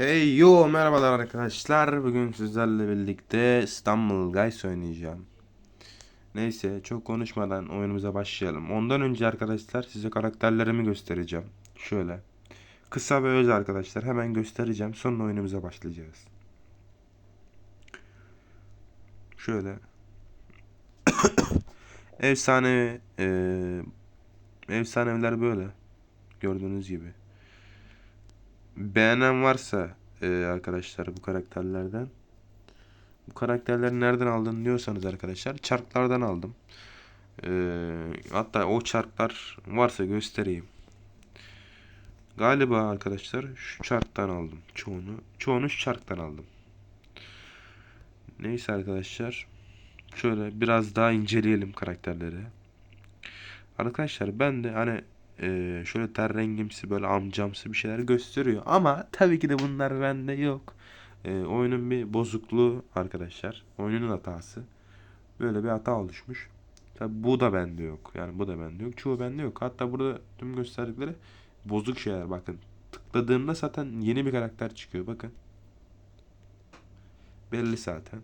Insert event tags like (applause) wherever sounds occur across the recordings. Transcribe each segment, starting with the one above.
Hey yo merhabalar arkadaşlar. Bugün sizlerle birlikte İstanbul Guys oynayacağım. Neyse çok konuşmadan oyunumuza başlayalım. Ondan önce arkadaşlar size karakterlerimi göstereceğim. Şöyle. Kısa ve öz arkadaşlar hemen göstereceğim. Sonra oyunumuza başlayacağız. Şöyle. (coughs) Efsane eee efsaneler böyle. Gördüğünüz gibi. Beğenen varsa e, arkadaşlar bu karakterlerden bu karakterleri nereden aldın diyorsanız arkadaşlar çarklardan aldım. E, hatta o çarklar varsa göstereyim. Galiba arkadaşlar şu çarktan aldım çoğunu. Çoğunu şu çarktan aldım. Neyse arkadaşlar. Şöyle biraz daha inceleyelim karakterleri. Arkadaşlar ben de hani ee, şöyle ter rengimsi böyle amcamsı bir şeyler gösteriyor. Ama tabii ki de bunlar bende yok. Ee, oyunun bir bozukluğu arkadaşlar. Oyunun hatası. Böyle bir hata oluşmuş. Tabii bu da bende yok. Yani bu da bende yok. Çoğu bende yok. Hatta burada tüm gösterdikleri bozuk şeyler. Bakın tıkladığımda zaten yeni bir karakter çıkıyor. Bakın. Belli zaten.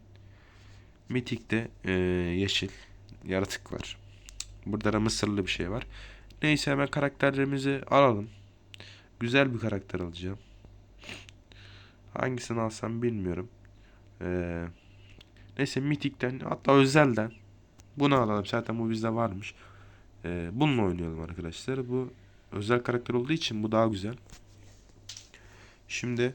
Mythic'te ee, yeşil yaratık var. Burada da mısırlı bir şey var. Neyse hemen karakterlerimizi alalım. Güzel bir karakter alacağım. Hangisini alsam bilmiyorum. Ee, neyse Mythic'ten hatta özelden bunu alalım. Zaten bu bizde varmış. Ee, bununla oynayalım arkadaşlar. Bu özel karakter olduğu için bu daha güzel. Şimdi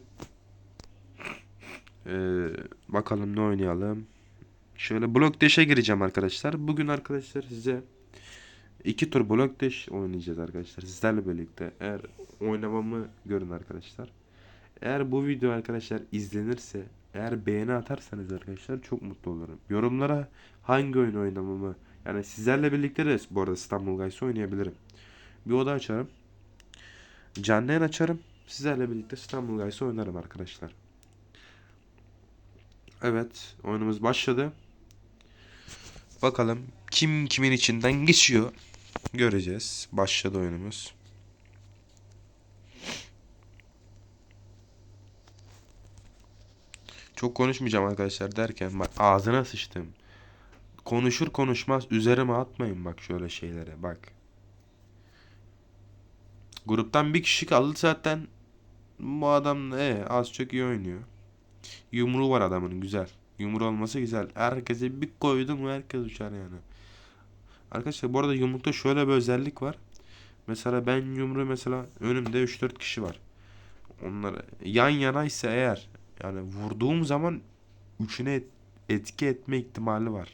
ee, bakalım ne oynayalım. Şöyle Block Dash'e gireceğim arkadaşlar. Bugün arkadaşlar size İki tur Block Dash oynayacağız arkadaşlar sizlerle birlikte. Eğer oynamamı görün arkadaşlar. Eğer bu video arkadaşlar izlenirse, eğer beğeni atarsanız arkadaşlar çok mutlu olurum. Yorumlara hangi oyun oynamamı, yani sizlerle birlikte de bu arada İstanbul Guys'ı oynayabilirim. Bir oda açarım. Canlı açarım. Sizlerle birlikte İstanbul Guys'ı oynarım arkadaşlar. Evet, oyunumuz başladı. Bakalım kim kimin içinden geçiyor. Göreceğiz. Başladı oyunumuz. Çok konuşmayacağım arkadaşlar derken bak ağzına sıçtım. Konuşur konuşmaz üzerime atmayın bak şöyle şeylere bak. Gruptan bir kişi kaldı zaten. Bu adam e, az çok iyi oynuyor. Yumruğu var adamın güzel. Yumruğu olması güzel. Herkese bir koydum herkes uçar yani. Arkadaşlar bu arada yumrukta şöyle bir özellik var. Mesela ben yumruğu mesela önümde 3-4 kişi var. Onlar yan yanaysa eğer yani vurduğum zaman üçüne et- etki etme ihtimali var.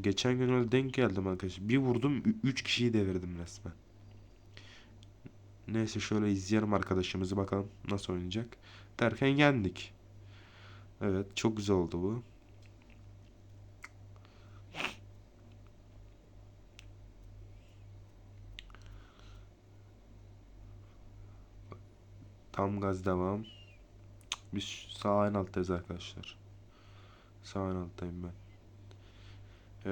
Geçen gün öyle denk geldim arkadaşlar. Bir vurdum 3 kişiyi devirdim resmen. Neyse şöyle izleyelim arkadaşımızı bakalım nasıl oynayacak. Derken yendik. Evet çok güzel oldu bu. Tam gaz devam. Biz sağ en alttayız arkadaşlar. Sağ en alttayım ben.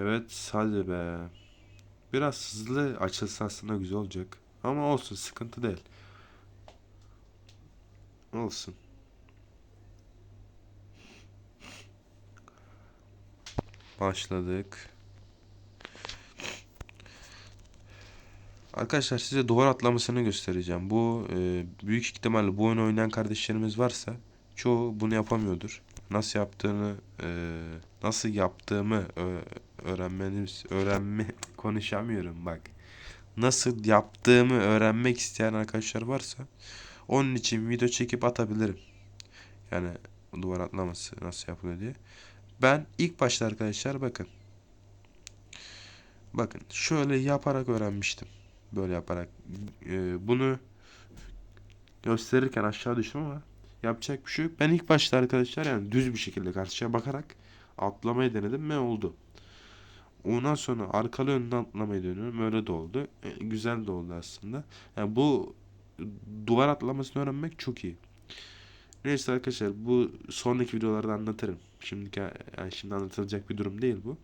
Evet hadi be. Biraz hızlı açılsa aslında güzel olacak. Ama olsun sıkıntı değil. Olsun. Başladık. Arkadaşlar size duvar atlamasını göstereceğim. Bu e, büyük ihtimalle bu oyunu oynayan kardeşlerimiz varsa çoğu bunu yapamıyordur. Nasıl yaptığını e, nasıl yaptığımı öğrenmeniz öğrenme (laughs) konuşamıyorum bak. Nasıl yaptığımı öğrenmek isteyen arkadaşlar varsa onun için video çekip atabilirim. Yani duvar atlaması nasıl yapılıyor diye. Ben ilk başta arkadaşlar bakın. Bakın şöyle yaparak öğrenmiştim. Böyle yaparak. Ee, bunu gösterirken aşağı düştüm ama yapacak bir şey yok. Ben ilk başta arkadaşlar yani düz bir şekilde karşıya bakarak atlamayı denedim ve oldu. Ondan sonra arkalı önüne atlamayı deniyorum. Öyle de oldu. E, güzel de oldu aslında. Yani bu duvar atlamasını öğrenmek çok iyi. Neyse arkadaşlar bu sonraki videolarda anlatırım. Şimdiki yani şimdi anlatılacak bir durum değil bu.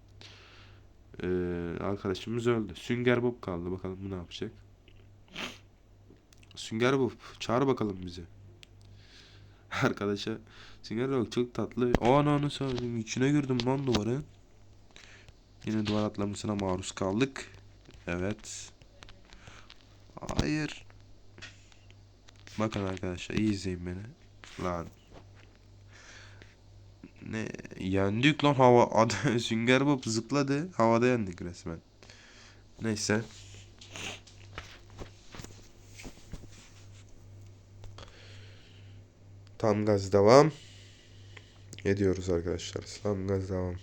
Ee, arkadaşımız öldü. Sünger Bob kaldı. Bakalım bu ne yapacak. Sünger Bob çağır bakalım bizi. (laughs) Arkadaşa sigara yok çok tatlı. O ananı söyleyeyim içine girdim lan duvarın. Yine duvar atlamasına maruz kaldık. Evet. Hayır. Bakın arkadaşlar iyi izleyin beni. Lan. Ne yendik lan hava (laughs) adı Sünger Bob zıpladı havada yendik resmen. Neyse. Tam gaz devam. Ediyoruz arkadaşlar. Tam gaz devam.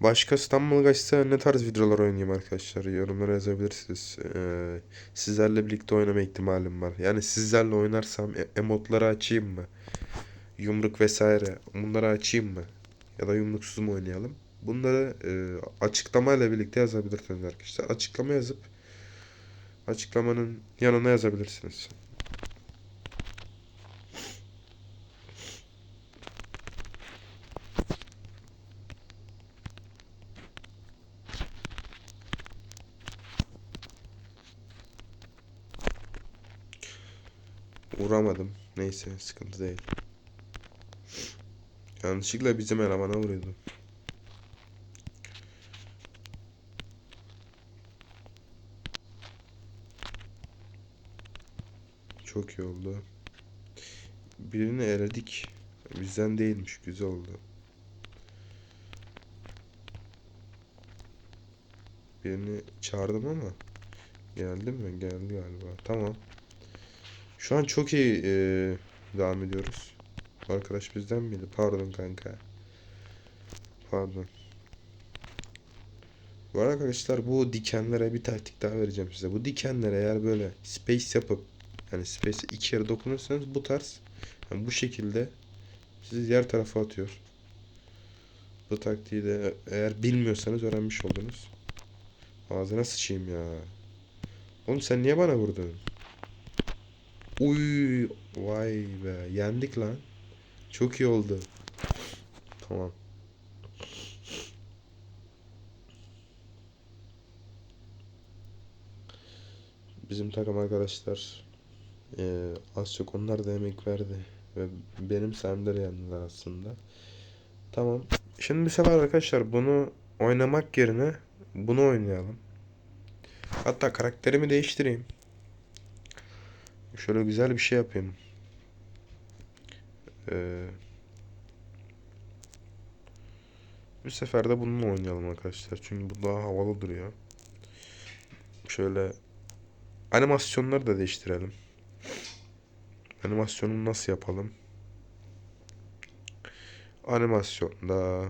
Başka İstanbul Gazetesi ne tarz videolar oynayayım arkadaşlar? Yorumlara yazabilirsiniz. Ee, sizlerle birlikte oynama ihtimalim var. Yani sizlerle oynarsam e- emotları açayım mı? Yumruk vesaire. Bunları açayım mı? Ya da yumruksuz mu oynayalım? Bunları e, açıklamayla birlikte yazabilirsiniz arkadaşlar. Açıklama yazıp açıklamanın yanına yazabilirsiniz. Vuramadım. Neyse sıkıntı değil. Yanlışlıkla bizim elemana vuruyordu. Çok iyi oldu. Birini eledik. Bizden değilmiş. Güzel oldu. Birini çağırdım ama geldi mi? Geldi galiba. Tamam. Şu an çok iyi eee, devam ediyoruz. Arkadaş bizden miydi? Pardon kanka. Pardon. Bu arkadaşlar bu dikenlere bir taktik daha vereceğim size. Bu dikenlere eğer böyle space yapıp yani space'e iki kere dokunursanız bu tarz yani bu şekilde sizi diğer tarafa atıyor. Bu taktiği de eğer bilmiyorsanız öğrenmiş oldunuz. Ağzına sıçayım ya. Oğlum sen niye bana vurdun? Uy, vay be. Yendik lan. Çok iyi oldu. Tamam. Bizim takım arkadaşlar eee, az çok onlar da emek verdi ve benim sayemde de yendiler aslında. Tamam. Şimdi bu sefer arkadaşlar bunu oynamak yerine bunu oynayalım. Hatta karakterimi değiştireyim. Şöyle güzel bir şey yapayım. Ee, bu sefer de bununla oynayalım arkadaşlar. Çünkü bu daha havalı duruyor. Şöyle animasyonları da değiştirelim. Animasyonu nasıl yapalım? Animasyonda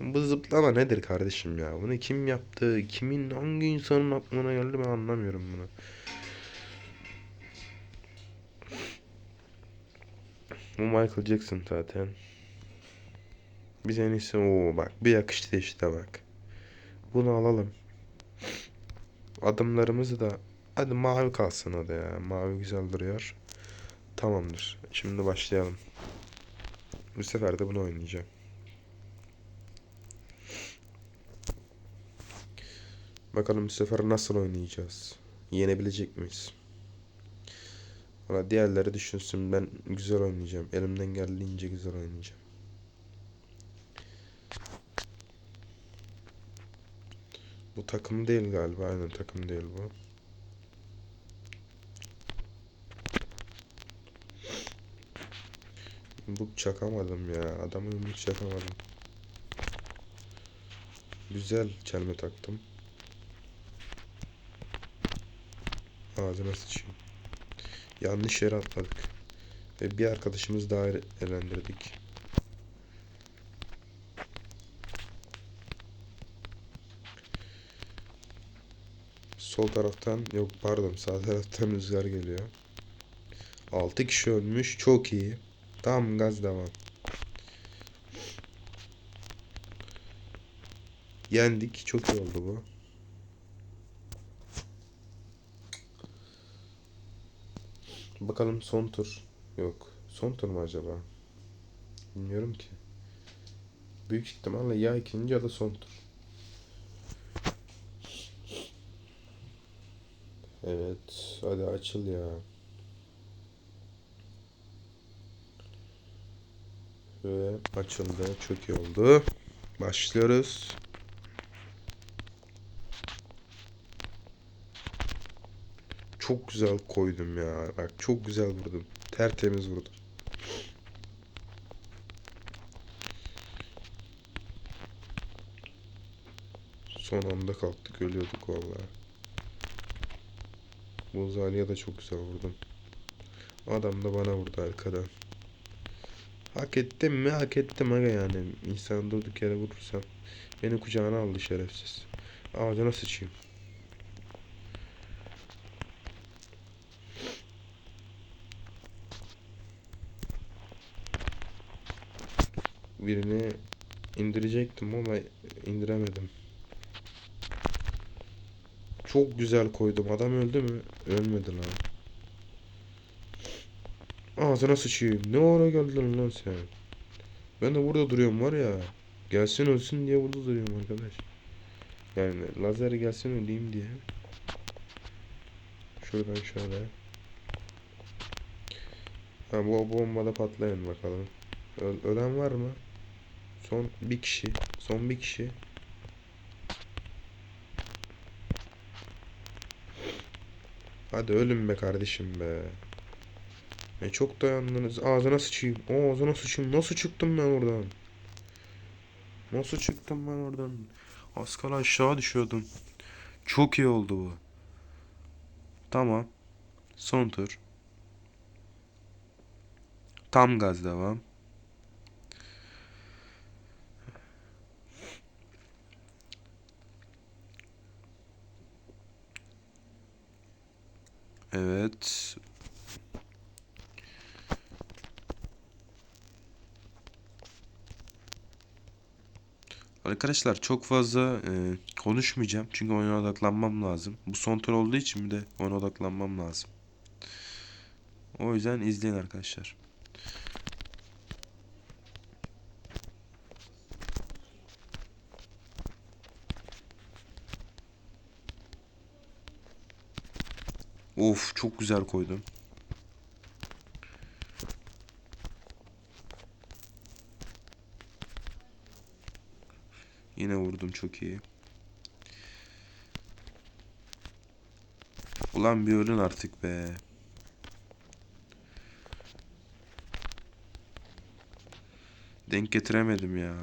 bu zıplama nedir kardeşim ya? Bunu kim yaptı? Kimin hangi insanın aklına geldi ben anlamıyorum bunu. Bu Michael Jackson zaten. Biz en iyisi o bak bir yakıştı işte bak. Bunu alalım. Adımlarımızı da hadi mavi kalsın hadi ya. Mavi güzel duruyor. Tamamdır. Şimdi başlayalım. Bu sefer de bunu oynayacağım. Bakalım bu sefer nasıl oynayacağız? Yenebilecek miyiz? Valla diğerleri düşünsün ben güzel oynayacağım. Elimden geldiğince güzel oynayacağım. Bu takım değil galiba. Aynen takım değil bu. Yumruk çakamadım ya. Adamı yumruk çakamadım. Güzel çelme taktım. Ağzına sıçayım. Yanlış yere atladık. Ve bir arkadaşımız daha elendirdik. Sol taraftan yok pardon sağ taraftan rüzgar geliyor. 6 kişi ölmüş çok iyi. Tam gaz devam. Yendik çok iyi oldu bu. Bakalım son tur. Yok. Son tur mu acaba? Bilmiyorum ki. Büyük ihtimalle ya ikinci ya da son tur. Evet. Hadi açıl ya. Ve açıldı. Çok iyi oldu. Başlıyoruz. Çok güzel koydum ya. Bak çok güzel vurdum. Tertemiz vurdum. Son anda kalktık ölüyorduk vallahi. Bozali'ye de çok güzel vurdum. Adam da bana vurdu arkadan. Hak ettim mi? Hak ettim aga yani. İnsan durduk yere vurursam. Beni kucağına aldı şerefsiz. Ağzına sıçayım. Birini indirecektim ama indiremedim. Çok güzel koydum. Adam öldü mü? Ölmedi lan. Ağzına sıçayım. Ne ara geldin lan sen? Ben de burada duruyorum var ya. Gelsin ölsün diye burada duruyorum arkadaş. Yani lazer gelsin öleyim diye. Şuradan şöyle. Ha bu bombada patlayın bakalım. Ö- ölen var mı? Son bir kişi. Son bir kişi. Hadi ölün be kardeşim be. Ne çok dayandınız. Ağzına sıçayım. O ağzına sıçayım. Nasıl çıktım ben oradan? Nasıl çıktım ben oradan? Az kala aşağı düşüyordum. Çok iyi oldu bu. Tamam. Son tur. Tam gaz devam. Evet. Arkadaşlar çok fazla e, konuşmayacağım. Çünkü oyuna odaklanmam lazım. Bu son tur olduğu için bir de oyuna odaklanmam lazım. O yüzden izleyin arkadaşlar. Of çok güzel koydum. Yine vurdum çok iyi. Ulan bir ölün artık be. Denk getiremedim ya.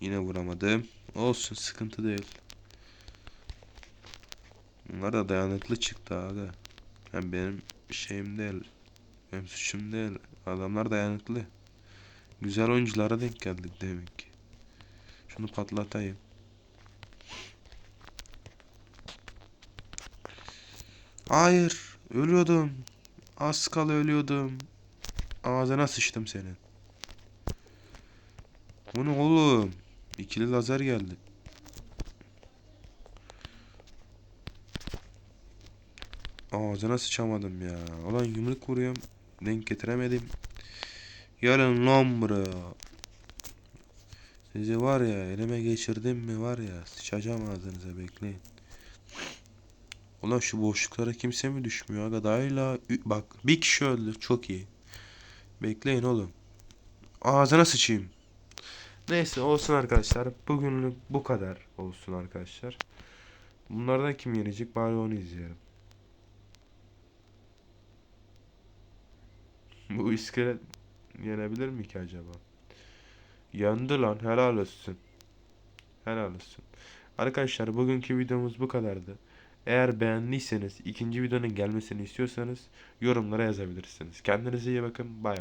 Yine vuramadım. Olsun sıkıntı değil. Bunlar da dayanıklı çıktı abi. Hem benim şeyim değil. Benim suçum değil. Adamlar dayanıklı. Güzel oyunculara denk geldik demek ki. Şunu patlatayım. Hayır. Ölüyordum. Az kala ölüyordum. Ağzına sıçtım senin. Bu ne oğlum? İkili lazer geldi. Ağzına sıçamadım ya. Ulan yumruk vuruyorum. Denk getiremedim. Gelin lan buraya. Sizi var ya elime geçirdim mi var ya sıçacağım ağzınıza bekleyin. Ulan şu boşluklara kimse mi düşmüyor aga dayla bak bir kişi öldü çok iyi. Bekleyin oğlum. Ağzına sıçayım. Neyse olsun arkadaşlar. Bugünlük bu kadar olsun arkadaşlar. Bunlardan kim yenecek bari onu izleyelim. (laughs) Bu iskelet yenebilir mi ki acaba? Yendi lan helal olsun. Helal olsun. Arkadaşlar bugünkü videomuz bu kadardı. Eğer beğendiyseniz ikinci videonun gelmesini istiyorsanız yorumlara yazabilirsiniz. Kendinize iyi bakın. Bay.